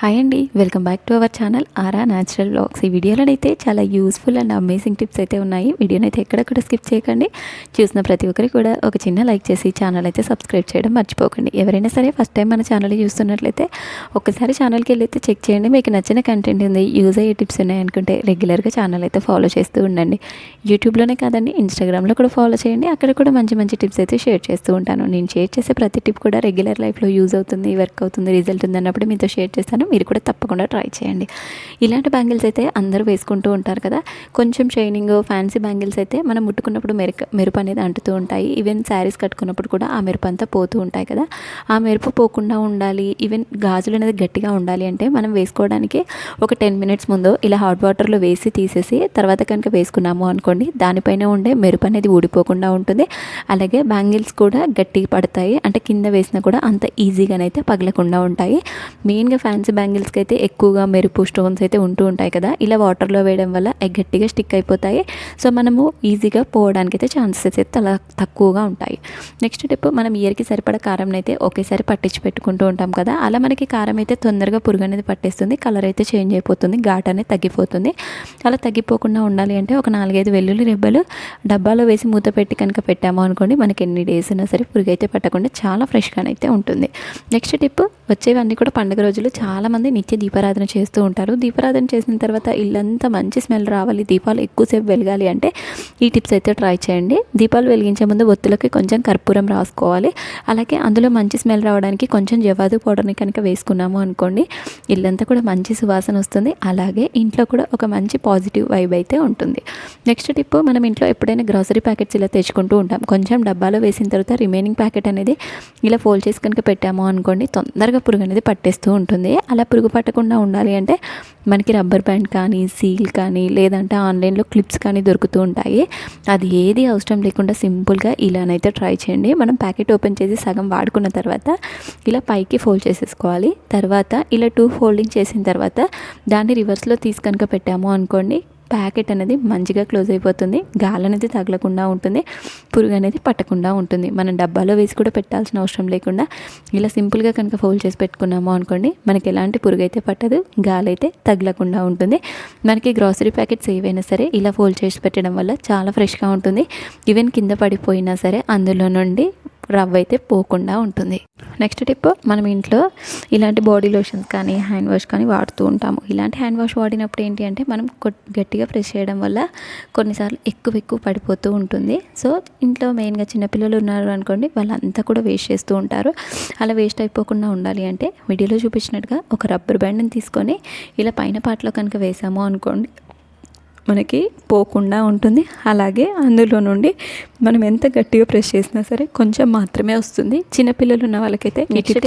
Hi అండి welcome back to our channel Aara natural blogs ఈ వీడియోలో అయితే చాలా యూస్ఫుల్ అండ్ అమేజింగ్ టిప్స్ అయితే ఉన్నాయి. వీడియోని అయితే ఎక్కడ కూడా స్కిప్ చేయకండి. చూసిన ప్రతి ఒక్కరికి కూడా ఒక చిన్న లైక్ చేసి ఛానల్ అయితే సబ్స్క్రైబ్ చేయడం మర్చిపోకండి. ఎవరైనా సరే ఫస్ట్ టైం మన ఛానల్ చూస్తున్నట్లయితే ఒకసారి ఛానల్కి వెళ్ళి అయితే చెక్ చేయండి. మీకు నచ్చిన కంటెంట్ ఉంది యూజ్ అయ్యే టిప్స్ ఉన్నాయి అనుకుంటే రెగ్యులర్గా ఛానల్ అయితే ఫాలో చేస్తూ ఉండండి. యూట్యూబ్లోనే కాదండి ఇన్స్టాగ్రామ్లో కూడా ఫాలో చేయండి. అక్కడ కూడా మంచి మంచి టిప్స్ అయితే షేర్ చేస్తూ ఉంటాను. నేను షేర్ చేసే ప్రతి టిప్ కూడా రెగ్యులర్ లైఫ్లో యూజ్ అవుతుంది వర్క్ అవుతుంది రిజల్ట్ ఉంది అన్నప్పుడు మీతో షేర్ చేస్తాను. మీరు కూడా తప్పకుండా ట్రై చేయండి. ఇలాంటి బ్యాంగిల్స్ అయితే అందరూ వేసుకుంటూ ఉంటారు కదా. కొంచెం షైనింగ్ ఫ్యాన్సీ బ్యాంగిల్స్ అయితే మనం ముట్టుకున్నప్పుడు మెరుక మెరుపు అనేది అంటుతూ ఉంటాయి. ఈవెన్ శారీస్ కట్టుకున్నప్పుడు కూడా ఆ మెరుపు అంతా పోతూ ఉంటాయి కదా. ఆ మెరుపు పోకుండా ఉండాలి ఈవెన్ గాజులు అనేది గట్టిగా ఉండాలి అంటే మనం వేసుకోవడానికి ఒక టెన్ మినిట్స్ ముందు ఇలా హాట్ వాటర్లో వేసి తీసేసి తర్వాత కనుక వేసుకున్నాము అనుకోండి దానిపైన ఉండే మెరుపు అనేది ఊడిపోకుండా ఉంటుంది. అలాగే బ్యాంగిల్స్ కూడా గట్టిగా పడతాయి. అంటే కింద వేసినా కూడా అంత ఈజీగానైతే పగలకుండా ఉంటాయి. మెయిన్గా ఫ్యాన్సీ బ్యాంగిల్స్కి అయితే ఎక్కువగా మెరుపు స్టోన్స్ అయితే ఉంటూ ఉంటాయి కదా ఇలా వాటర్లో వేయడం వల్ల గట్టిగా స్టిక్ అయిపోతాయి. సో మనము ఈజీగా పోవడానికి అయితే ఛాన్సెస్ అయితే చాలా తక్కువగా ఉంటాయి. నెక్స్ట్ టిప్ మనం ఇయర్కి సరిపడ కారం అయితే ఒకేసారి పట్టించి పెట్టుకుంటూ ఉంటాం కదా అలా మనకి కారం అయితే తొందరగా పురుగు అనేది పట్టేస్తుంది కలర్ అయితే చేంజ్ అయిపోతుంది ఘాట్ అనేది తగ్గిపోతుంది. అలా తగ్గిపోకుండా ఉండాలి అంటే ఒక నాలుగైదు వెల్లుల్లి రెబ్బలు డబ్బాలో వేసి మూత పెట్టి కనుక పెట్టాము అనుకోండి మనకి ఎన్ని డేస్ అయినా సరే పురుగు అయితే పట్టకుండా చాలా ఫ్రెష్గానైతే ఉంటుంది. నెక్స్ట్ టిప్ వచ్చేవన్నీ కూడా పండుగ రోజులు చాలా చాలామంది నిత్య దీపారాధన చేస్తూ ఉంటారు. దీపారాధన చేసిన తర్వాత ఇల్లంతా మంచి స్మెల్ రావాలి. దీపాలు ఎక్కువసేపు వెలగాలి అంటే ఈ టిప్స్ అయితే ట్రై చేయండి. దీపాలు వెలిగించే ముందు ఒత్తులకి కొంచెం కర్పూరం రాసుకోవాలి. అలాగే అందులో మంచి స్మెల్ రావడానికి కొంచెం జవాదు పౌడర్ని కనుక వేసుకున్నాము అనుకోండి ఇల్లంతా కూడా మంచి సువాసన వస్తుంది. అలాగే ఇంట్లో కూడా ఒక మంచి పాజిటివ్ వైబ్ అయితే ఉంటుంది. నెక్స్ట్ టిప్ మనం ఇంట్లో ఎప్పుడైనా గ్రాసరీ ప్యాకెట్స్ ఇలా తెచ్చుకుంటూ ఉంటాం. కొంచెం డబ్బాలో వేసిన తర్వాత రిమైనింగ్ ప్యాకెట్ అనేది ఇలా ఫోల్డ్ చేసి కనుక పెట్టాము అనుకోండి తొందరగా పురుగు అనేది పట్టేస్తూ ఉంటుంది. అలా పురుగు పట్టకుండా ఉండాలి. అంటే మనకి రబ్బర్ బ్యాండ్ కానీ సీల్ కానీ లేదంటే ఆన్లైన్లో క్లిప్స్ కానీ దొరుకుతూ ఉంటాయి. అది ఏది అవసరం లేకుండా సింపుల్గా ఇలానైతే ట్రై చేయండి. మనం ప్యాకెట్ ఓపెన్ చేసి సగం వాడుకున్న తర్వాత ఇలా పైకి ఫోల్డ్ చేసేసుకోవాలి. తర్వాత ఇలా టూ ఫోల్డింగ్ చేసిన తర్వాత దాన్ని రివర్స్లో తీసి కనుక పెట్టాము అనుకోండి ప్యాకెట్ అనేది మంచిగా క్లోజ్ అయిపోతుంది. గాలి అనేది తగలకుండా ఉంటుంది. పురుగు అనేది పట్టకుండా ఉంటుంది. మనం డబ్బాలో వేసి కూడా పెట్టాల్సిన అవసరం లేకుండా ఇలా సింపుల్గా కనుక ఫోల్డ్ చేసి పెట్టుకున్నాము అనుకోండి మనకి ఎలాంటి పురుగు అయితే పట్టదు గాలి అయితే తగలకుండా ఉంటుంది. మనకి గ్రాసరీ ప్యాకెట్స్ ఏవైనా సరే ఇలా ఫోల్డ్ చేసి పెట్టడం వల్ల చాలా ఫ్రెష్గా ఉంటుంది. ఈవెన్ కింద పడిపోయినా సరే అందులో నుండి రవ్వ అయితే పోకుండా ఉంటుంది. నెక్స్ట్ టిప్ మనం ఇంట్లో ఇలాంటి బాడీ లోషన్స్ కానీ హ్యాండ్ వాష్ కానీ వాడుతూ ఉంటాము. ఇలాంటి హ్యాండ్ వాష్ వాడినప్పుడు ఏంటి అంటే మనం గట్టిగా ప్రెస్ చేయడం వల్ల కొన్నిసార్లు ఎక్కువ ఎక్కువ పడిపోతూ ఉంటుంది. సో ఇంట్లో మెయిన్గా చిన్నపిల్లలు ఉన్నారు అనుకోండి వాళ్ళంతా కూడా వేస్ట్ చేస్తూ ఉంటారు. అలా వేస్ట్ అయిపోకుండా ఉండాలి అంటే వీడియోలో చూపించినట్టుగా ఒక రబ్బర్ బ్యాండ్ని తీసుకొని ఇలా పైన పాటలో కనుక వేసాము అనుకోండి మనకి పోకుండా ఉంటుంది. అలాగే అందులో నుండి మనం ఎంత గట్టిగా ప్రెస్ చేసినా సరే కొంచెం మాత్రమే వస్తుంది. చిన్నపిల్లలు ఉన్న వాళ్ళకైతే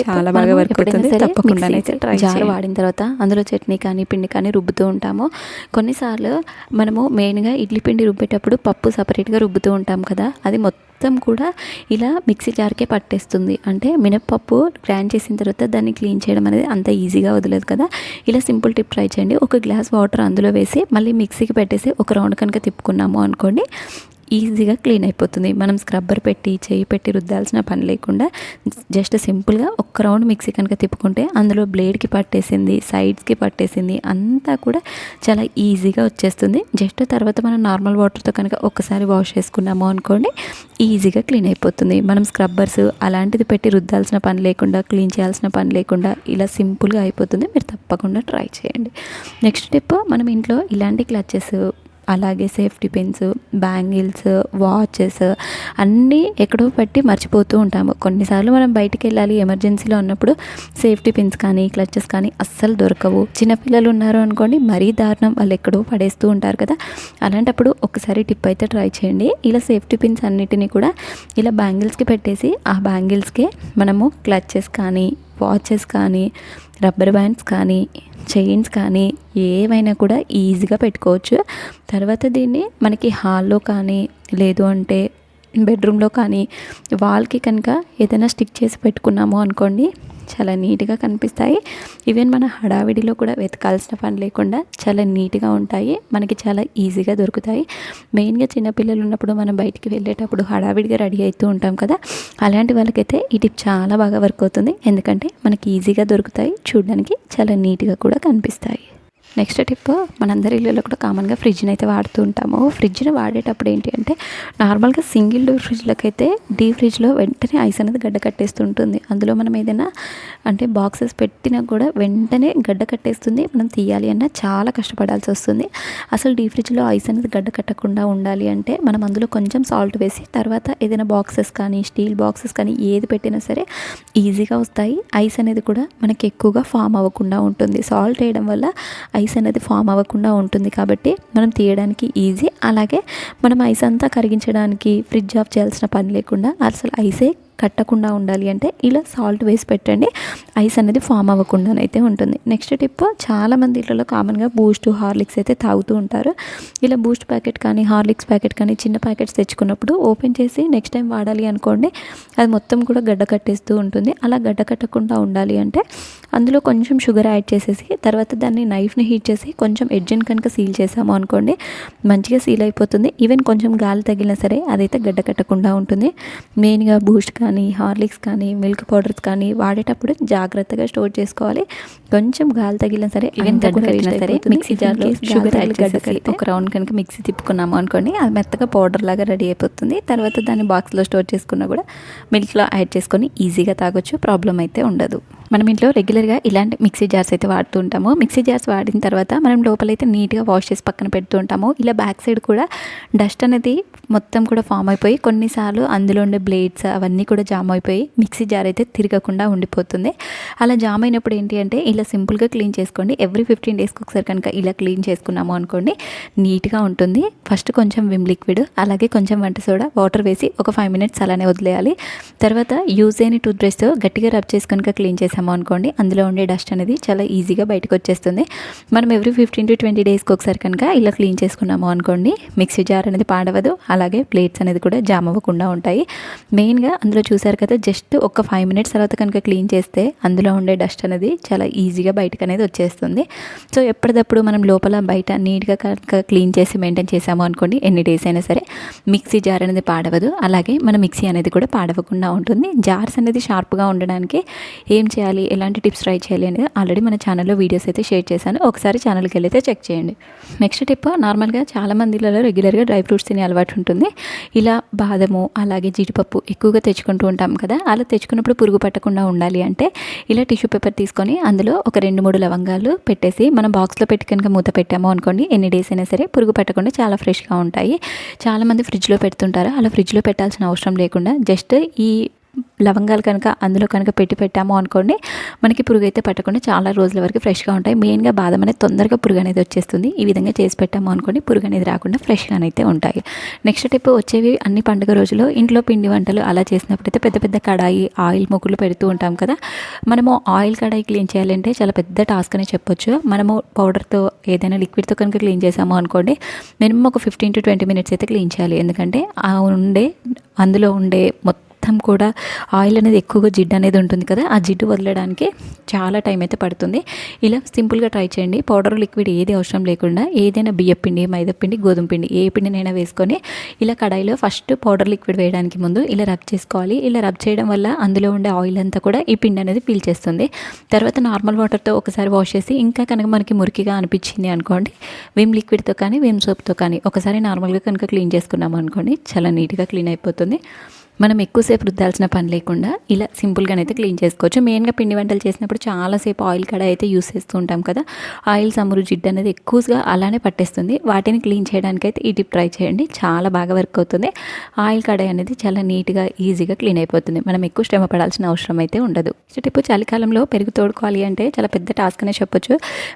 చాలా బాగా వర్క్ అవుతుంది. తప్పకుండా జార్ వాడిన తర్వాత అందులో చట్నీ కానీ పిండి కానీ రుబ్బుతూ ఉంటాము. కొన్నిసార్లు మనము మెయిన్గా ఇడ్లీ పిండి రుబ్బేటప్పుడు పప్పు సపరేట్గా రుబ్బుతూ ఉంటాం కదా. అది మొత్తం మొత్తం కూడా ఇలా మిక్సీ జార్కే పట్టేస్తుంది. అంటే మినప్పప్పు గ్రైండ్ చేసిన తర్వాత దాన్ని క్లీన్ చేయడం అనేది అంత ఈజీగా వదిలేదు కదా. ఇలా సింపుల్ టిప్ ట్రై చేయండి. ఒక గ్లాస్ వాటర్ అందులో వేసి మళ్ళీ మిక్సీకి పెట్టేసి ఒక రౌండ్ కనుక తిప్పుకున్నాము అనుకోండి ఈజీగా క్లీన్ అయిపోతుంది. మనం స్క్రబ్బర్ పెట్టి చేయి పెట్టి రుద్దాల్సిన పని లేకుండా జస్ట్ సింపుల్గా ఒక్క రౌండ్ మిక్సీ కనుక తిప్పుకుంటే అందులో బ్లేడ్కి పట్టేసింది సైడ్స్కి పట్టేసింది అంతా కూడా చాలా ఈజీగా వచ్చేస్తుంది. జస్ట్ తర్వాత మనం నార్మల్ వాటర్తో కనుక ఒక్కసారి వాష్ చేసుకున్నాము అనుకోండి ఈజీగా క్లీన్ అయిపోతుంది. మనం స్క్రబ్బర్స్ అలాంటిది పెట్టి రుద్దాల్సిన పని లేకుండా క్లీన్ చేయాల్సిన పని లేకుండా ఇలా సింపుల్గా అయిపోతుంది. మీరు తప్పకుండా ట్రై చేయండి. నెక్స్ట్ టిప్ మనం ఇంట్లో ఇలాంటి క్లచెస్ అలాగే సేఫ్టీ పిన్స్ బ్యాంగిల్స్ వాచెస్ అన్నీ ఎక్కడో పెట్టి మర్చిపోతూ ఉంటాము. కొన్నిసార్లు మనం బయటికి వెళ్ళాలి ఎమర్జెన్సీలో ఉన్నప్పుడు సేఫ్టీ పిన్స్ కానీ క్లచెస్ కానీ అస్సలు దొరకవు. చిన్నపిల్లలు ఉన్నారు అనుకోండి మరీ దారుణం. వాళ్ళు ఎక్కడో పడేస్తూ ఉంటారు కదా. అలాంటప్పుడు ఒకసారి టిప్ అయితే ట్రై చేయండి. ఇలా సేఫ్టీ పిన్స్ అన్నిటినీ కూడా ఇలా బ్యాంగిల్స్కి పెట్టేసి ఆ బ్యాంగిల్స్కే మనము క్లచెస్ కానీ వాచెస్ కానీ రబ్బర్ బ్యాండ్స్ కానీ చైన్స్ కానీ ఏవైనా కూడా ఈజీగా పెట్టుకోవచ్చు. తర్వాత దీన్ని మనకి హాల్లో కానీ లేదు అంటే బెడ్రూమ్లో కానీ వాల్కి కనుక ఏదైనా స్టిక్ చేసి పెట్టుకున్నాము అనుకోండి చాలా నీట్గా కనిపిస్తాయి. ఈవెన్ మన హడావిడిలో కూడా వెతకాల్సిన పని లేకుండా చాలా నీట్గా ఉంటాయి. మనకి చాలా ఈజీగా దొరుకుతాయి. మెయిన్గా చిన్నపిల్లలు ఉన్నప్పుడు మనం బయటికి వెళ్ళేటప్పుడు హడావిడిగా రెడీ అవుతూ ఉంటాం కదా అలాంటి వాళ్ళకైతే ఈ టిప్ చాలా బాగా వర్క్ అవుతుంది. ఎందుకంటే మనకి ఈజీగా దొరుకుతాయి. చూడడానికి చాలా నీట్గా కూడా కనిపిస్తాయి. నెక్స్ట్ టిప్ మనందరి ఇళ్ళలో కూడా కామన్గా ఫ్రిడ్జ్ని అయితే వాడుతూ ఉంటాము. ఫ్రిడ్జ్ని వాడేటప్పుడు ఏంటి అంటే నార్మల్గా సింగిల్ డోర్ ఫ్రిడ్జ్లకైతే డీ ఫ్రిడ్జ్లో వెంటనే ఐస్ అనేది గడ్డ కట్టేస్తుంటుంది అందులో మనం ఏదైనా అంటే బాక్సెస్ పెట్టినా కూడా వెంటనే గడ్డ కట్టేస్తుంది. మనం తీయాలి అన్న చాలా కష్టపడాల్సి వస్తుంది. అసలు డీ ఫ్రిడ్జ్లో ఐస్ అనేది గడ్డ కట్టకుండా ఉండాలి అంటే మనం అందులో కొంచెం సాల్ట్ వేసి తర్వాత ఏదైనా బాక్సెస్ కానీ స్టీల్ బాక్సెస్ కానీ ఏది పెట్టినా సరే ఈజీగా వస్తాయి. ఐస్ అనేది కూడా మనకి ఎక్కువగా ఫామ్ అవ్వకుండా ఉంటుంది. సాల్ట్ వేయడం వల్ల ఐస్ అనేది ఫామ్ అవ్వకుండా ఉంటుంది కాబట్టి మనం తీయడానికి ఈజీ. అలాగే మనం ఐస్ అంతా కరిగించడానికి ఫ్రిడ్జ్ ఆఫ్ చేయాల్సిన పని లేకుండా అసలు ఐసే కట్టకుండా ఉండాలి అంటే ఇలా సాల్ట్ వేసి పెట్టండి. ఐస్ అనేది ఫామ్ అవ్వకుండానైతే ఉంటుంది. నెక్స్ట్ టిప్ చాలామంది ఇళ్ళలో కామన్గా బూస్ట్ హార్లిక్స్ అయితే తాగుతూ ఉంటారు. ఇలా బూస్ట్ ప్యాకెట్ కానీ హార్లిక్స్ ప్యాకెట్ కానీ చిన్న ప్యాకెట్స్ తెచ్చుకున్నప్పుడు ఓపెన్ చేసి నెక్స్ట్ టైం వాడాలి అనుకోండి అది మొత్తం కూడా గడ్డ కట్టేస్తూ ఉంటుంది. అలా గడ్డ కట్టకుండా ఉండాలి అంటే అందులో కొంచెం షుగర్ యాడ్ చేసేసి తర్వాత దాన్ని నైఫ్ని హీట్ చేసి కొంచెం ఎడ్జిన్ కనుక సీల్ చేసాము అనుకోండి మంచిగా సీల్ అయిపోతుంది. ఈవెన్ కొంచెం గాలి తగిలినా సరే అదైతే గడ్డ కట్టకుండా ఉంటుంది. మెయిన్గా బూస్ట్ కానీ హార్లిక్స్ కానీ మిల్క్ పౌడర్స్ కానీ వాడేటప్పుడు జాగ్రత్తగా స్టోర్ చేసుకోవాలి. కొంచెం గాలి తగిలినా సరే సరే. మిక్సీ జార్లో షుగర్ ఒక రౌండ్ కనుక మిక్సీ తిప్పుకున్నాము అనుకోండి అది మెత్తగా పౌడర్ లాగా రెడీ అయిపోతుంది. తర్వాత దాన్ని బాక్స్లో స్టోర్ చేసుకున్నా కూడా మిల్క్లో యాడ్ చేసుకొని ఈజీగా తాగొచ్చు ప్రాబ్లం అయితే ఉండదు. మనం ఇంట్లో రెగ్యులర్గా ఇలాంటి మిక్సీ జార్స్ అయితే వాడుతూ ఉంటాము మిక్సీ జార్స్ వాడిన తర్వాత మనం లోపలైతే నీట్గా వాష్ చేసి పక్కన పెడుతూ ఉంటాము ఇలా బ్యాక్ సైడ్ కూడా డస్ట్ అనేది మొత్తం కూడా ఫామ్ అయిపోయి కొన్నిసార్లు అందులో ఉండే బ్లేడ్స్ అవన్నీ కూడా జామ్ అయిపోయి మిక్సీ జార్ అయితే తిరగకుండా ఉండిపోతుంది. అలా జామ్ అయినప్పుడు ఏంటి అంటే ఇలా సింపుల్గా క్లీన్ చేసుకోండి. ఎవ్రీ ఫిఫ్టీన్ డేస్కి ఒకసారి కనుక ఇలా క్లీన్ చేసుకున్నాము అనుకోండి నీట్గా ఉంటుంది. ఫస్ట్ కొంచెం విమ్ లిక్విడ్ అలాగే కొంచెం వంట సోడా వాటర్ వేసి ఒక ఫైవ్ మినిట్స్ అలానే వదిలేయాలి. తర్వాత యూజ్ అయిన టూత్ బ్రష్తో గట్టిగా రబ్ చేసి కనుక క్లీన్ చేసాము అనుకోండి. అందులో ఉండే డస్ట్ అనేది చాలా ఈజీగా బయటకు వచ్చేస్తుంది. మనం ఎవ్రీ ఫిఫ్టీన్ టు ట్వంటీ డేస్కి ఒకసారి కనుక ఇలా క్లీన్ చేసుకున్నాము అనుకోండి మిక్సీ జార్ అనేది పాడవదు. అలాగే ప్లేట్స్ అనేది కూడా జామ్ అవ్వకుండా ఉంటాయి. మెయిన్గా అందులో చూసారు కదా జస్ట్ ఒక ఫైవ్ మినిట్స్ తర్వాత కనుక క్లీన్ చేస్తే అందులో ఉండే డస్ట్ అనేది చాలా ఈజీగా బయటకు అనేది వచ్చేస్తుంది. సో ఎప్పటికప్పుడు మనం లోపల బయట నీట్గా కనుక క్లీన్ చేసి మెయింటైన్ చేసాము అనుకోండి ఎన్ని డేస్ అయినా సరే మిక్సీ జార్ అనేది పాడవదు. అలాగే మన మిక్సీ అనేది కూడా పాడవకుండా ఉంటుంది. జార్స్ అనేది షార్ప్గా ఉండడానికి ఏం చేయాలి? ఎలాంటి టిప్స్ ట్రై చేయాలి అనేది ఆల్రెడీ మన ఛానల్లో వీడియోస్ అయితే షేర్ చేశాను. ఒకసారి ఛానల్కి వెళ్ళైతే చెక్ చేయండి. నెక్స్ట్ టిప్ నార్మల్గా చాలా మందిలలో రెగ్యులర్గా డ్రై ఫ్రూట్స్ తినే అలవాటు ఉంటుంది. ఇలా బాదము అలాగే జీడిపప్పు ఎక్కువగా తెచ్చుకుంటూ ఉంటాం కదా అలా తెచ్చుకున్నప్పుడు పురుగు పట్టకుండా ఉండాలి అంటే ఇలా టిష్యూ పేపర్ తీసుకొని అందులో ఒక రెండు మూడు లవంగాలు పెట్టేసి మనం బాక్స్లో పెట్టి కనుక మూత పెట్టాము అనుకోండి ఎన్ని డేస్ అయినా సరే పురుగు పట్టకుండా చాలా ఫ్రెష్గా ఉంటాయి. చాలామంది ఫ్రిడ్జ్లో పెడుతుంటారు. అలా ఫ్రిడ్జ్లో పెట్టాల్సిన అవసరం లేకుండా జస్ట్ ఈ లవంగాలు కనుక అందులో కనుక పెట్టి పెట్టాము అనుకోండి మనకి పురుగు అయితే పట్టకుండా చాలా రోజుల వరకు ఫ్రెష్గా ఉంటాయి. మెయిన్గా బాదం అనేది తొందరగా పురుగు అనేది వచ్చేస్తుంది. ఈ విధంగా చేసి పెట్టాము అనుకోండి పురుగు అనేది రాకుండా ఫ్రెష్గానైతే ఉంటాయి. నెక్స్ట్ టిప్ వచ్చేవి అన్ని పండుగ రోజులు ఇంట్లో పిండి వంటలు అలా చేసినప్పుడు అయితే పెద్ద పెద్ద కడాయి ఆయిల్ ముగ్గులు పెడుతూ ఉంటాం కదా. మనము ఆయిల్ కడాయి క్లీన్ చేయాలంటే చాలా పెద్ద టాస్క్ అనే చెప్పొచ్చు. మనము పౌడర్తో ఏదైనా లిక్విడ్తో కనుక క్లీన్ చేసాము అనుకోండి మినిమం ఒక ఫిఫ్టీన్ టు ట్వంటీ మినిట్స్ అయితే క్లీన్ చేయాలి. ఎందుకంటే ఆ ఉండే అందులో ఉండే మొత్తం మొత్తం కూడా ఆయిల్ అనేది ఎక్కువగా జిడ్డు అనేది ఉంటుంది కదా ఆ జిడ్డు వదలడానికి చాలా టైం అయితే పడుతుంది. ఇలా సింపుల్గా ట్రై చేయండి. పౌడర్ లిక్విడ్ ఏది అవసరం లేకుండా ఏదైనా బియ్య పిండి మైదా పిండి గోధుమ పిండి ఏ పిండినైనా వేసుకొని ఇలా కడాయిలో ఫస్ట్ పౌడర్ లిక్విడ్ వేయడానికి ముందు ఇలా రబ్ చేసుకోవాలి. ఇలా రబ్ చేయడం వల్ల అందులో ఉండే ఆయిల్ అంతా కూడా ఈ పిండి అనేది పీల్చేస్తుంది తర్వాత నార్మల్ వాటర్తో ఒకసారి వాష్ చేసి ఇంకా కనుక మనకి మురికిగా అనిపించింది అనుకోండి విమ్ లిక్విడ్తో కానీ విమ్ సోప్తో కానీ ఒకసారి నార్మల్గా కనుక క్లీన్ చేసుకున్నాము అనుకోండి చాలా నీట్గా క్లీన్ అయిపోతుంది. మనం ఎక్కువసేపు రుద్దాల్సిన పని లేకుండా ఇలా సింపుల్గానైతే క్లీన్ చేసుకోవచ్చు. మెయిన్గా పిండి వంటలు చేసినప్పుడు చాలాసేపు ఆయిల్ కడాయి అయితే యూస్ చేస్తూ ఉంటాం కదా. ఆయిల్ సమురు జిడ్డు అనేది ఎక్కువగా అలానే పట్టేస్తుంది. వాటిని క్లీన్ చేయడానికి అయితే ఈ టిప్ ట్రై చేయండి. చాలా బాగా వర్క్ అవుతుంది. ఆయిల్ కడాయి అనేది చాలా నీట్గా ఈజీగా క్లీన్ అయిపోతుంది. మనం ఎక్కువ శ్రమ పడాల్సిన అవసరం అయితే ఉండదు. టిప్ చలికాలంలో పెరుగు తోడుకోవాలి అంటే చాలా పెద్ద టాస్క్ అనే చెప్పొచ్చు.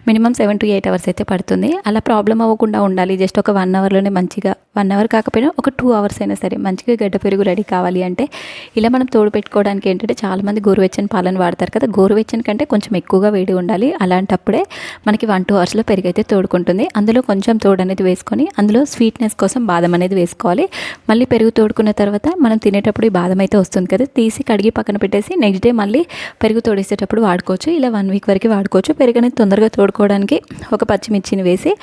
Minimum seven to eight hours అయితే పడుతుంది. అలా ప్రాబ్లం అవ్వకుండా ఉండాలి. జస్ట్ ఒక వన్ అవర్లోనే మంచిగా వన్ అవర్ కాకపోయినా ఒక టూ అవర్స్ అయినా సరే మంచిగా గడ్డ పెరుగు రెడీ కావాలి. కావాలి అంటే ఇలా మనం తోడు పెట్టుకోవడానికి ఏంటంటే చాలామంది గోరువెచ్చని పాలను వాడతారు కదా. గోరువెచ్చని కంటే కొంచెం ఎక్కువగా వేడి ఉండాలి. అలాంటప్పుడే మనకి వన్ టూ అవర్స్లో పెరిగైతే తోడుకుంటుంది. అందులో కొంచెం తోడు అనేది వేసుకొని అందులో స్వీట్నెస్ కోసం బాదం అనేది వేసుకోవాలి. మళ్ళీ పెరుగు తోడుకున్న తర్వాత మనం తినేటప్పుడు ఈ బాదం అయితే వస్తుంది కదా. తీసి కడిగి పక్కన పెట్టేసి నెక్స్ట్ డే మళ్ళీ పెరుగు తోడేసేటప్పుడు వాడుకోవచ్చు. ఇలా వన్ వీక్ వరకు వాడుకోవచ్చు. పెరుగు అనేది తొందరగా తోడుకోవడానికి ఒక పచ్చిమిర్చిని వేసి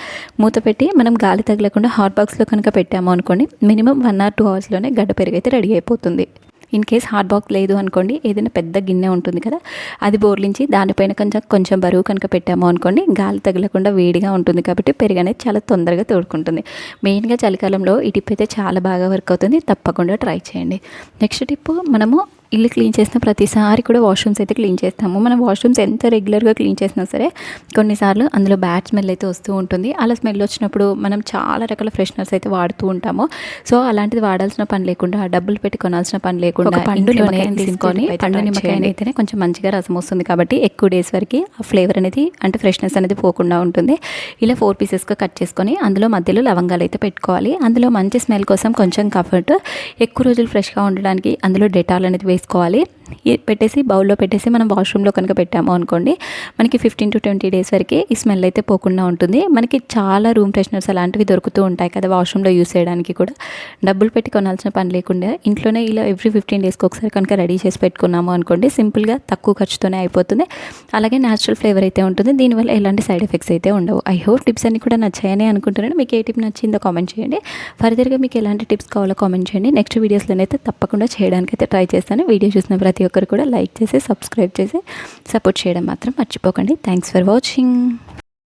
మూత పెట్టి మనం గాలి తగలకుండా హాట్ బాక్స్లో కనుక పెట్టాము అనుకోండి మినిమం వన్ ఆర్ టూ అవర్స్లోనే గడ్డ పెరుగు అయితే రెడీ అయిపోతుంది. ఇన్ కేస్ హాట్ బాక్స్ లేదు అనుకోండి ఏదైనా పెద్ద గిన్నె ఉంటుంది కదా అది బోర్లించి దానిపైన కొంచెం కొంచెం బరువు కనుక పెట్టాము అనుకోండి గాలి తగలకుండా వేడిగా ఉంటుంది కాబట్టి పెరుగు అనేది చాలా తొందరగా తోడుకుంటుంది. మెయిన్గా చలికాలంలో ఈ టిప్ అయితే చాలా బాగా వర్క్ అవుతుంది. తప్పకుండా ట్రై చేయండి. నెక్స్ట్ టిప్ మనము ఇల్లు క్లీన్ చేసిన ప్రతిసారి కూడా వాష్రూమ్స్ అయితే క్లీన్ చేస్తాము. మనం వాష్రూమ్స్ ఎంత రెగ్యులర్గా క్లీన్ చేసినా సరే కొన్నిసార్లు అందులో బ్యాడ్ స్మెల్ అయితే వస్తూ ఉంటుంది. అలా స్మెల్ వచ్చినప్పుడు మనం చాలా రకాల ఫ్రెషనర్స్ అయితే వాడుతూ ఉంటాము. సో అలాంటిది వాడాల్సిన పని లేకుండా డబ్బులు పెట్టి కొనాల్సిన పని లేకుండా పండు తీసుకొని పండు నిమ్మకాయ. అయితేనే కొంచెం మంచిగా రసం వస్తుంది కాబట్టి ఎక్కువ డేస్ వరకు ఆ ఫ్లేవర్ అనేది అంటే ఫ్రెష్నెస్ అనేది పోకుండా ఉంటుంది. ఇలా ఫోర్ పీసెస్గా కట్ చేసుకొని అందులో మధ్యలో లవంగాలు అయితే పెట్టుకోవాలి. అందులో మంచి స్మెల్ కోసం కొంచెం కంఫర్ట్ ఎక్కువ రోజులు ఫ్రెష్గా ఉండడానికి అందులో డెటాల్ అనేది వేసుకోవాలి ఈ- పెట్టేసి బౌల్లో పెట్టేసి మనం వాష్రూమ్లో కనుక పెట్టాము అనుకోండి మనకి ఫిఫ్టీన్ టు ట్వంటీ డేస్ వరకే ఈ స్మెల్ అయితే పోకుండా ఉంటుంది. మనకి చాలా రూమ్ ఫ్రెషనర్స్ అలాంటివి దొరుకుతూ ఉంటాయి కదా వాష్రూమ్లో యూస్ చేయడానికి కూడా. డబ్బులు పెట్టి కొనాల్సిన పని లేకుండా ఇంట్లోనే ఇలా ఎవ్రీ ఫిఫ్టీన్ డేస్కి ఒకసారి కనుక రెడీ చేసి పెట్టుకున్నాము అనుకోండి సింపుల్గా తక్కువ ఖర్చుతోనే అయిపోతుంది. అలాగే న్యాచురల్ ఫ్లేవర్ అయితే ఉంటుంది. దీనివల్ల ఎలాంటి సైడ్ ఎఫెక్ట్స్ అయితే ఉండవు. ఐ హోప్ టిప్స్ అన్ని కూడా నచ్చాయని అనుకుంటున్నాను. మీకు ఏ టిప్ నచ్చిందో కామెంట్ చేయండి. ఫర్దర్గా మీకు ఎలాంటి టిప్స్ కావాలో కామెంట్ చేయండి. నెక్స్ట్ వీడియోస్లోనైతే తప్పకుండా చేయడానికి అయితే ట్రై చేస్తాను. వీడియో చూసిన ప్రతి ఒక్కరు కూడా లైక్ చేసి సబ్స్క్రైబ్ చేసి సపోర్ట్ చేయడం మాత్రం మర్చిపోకండి. Thanks for watching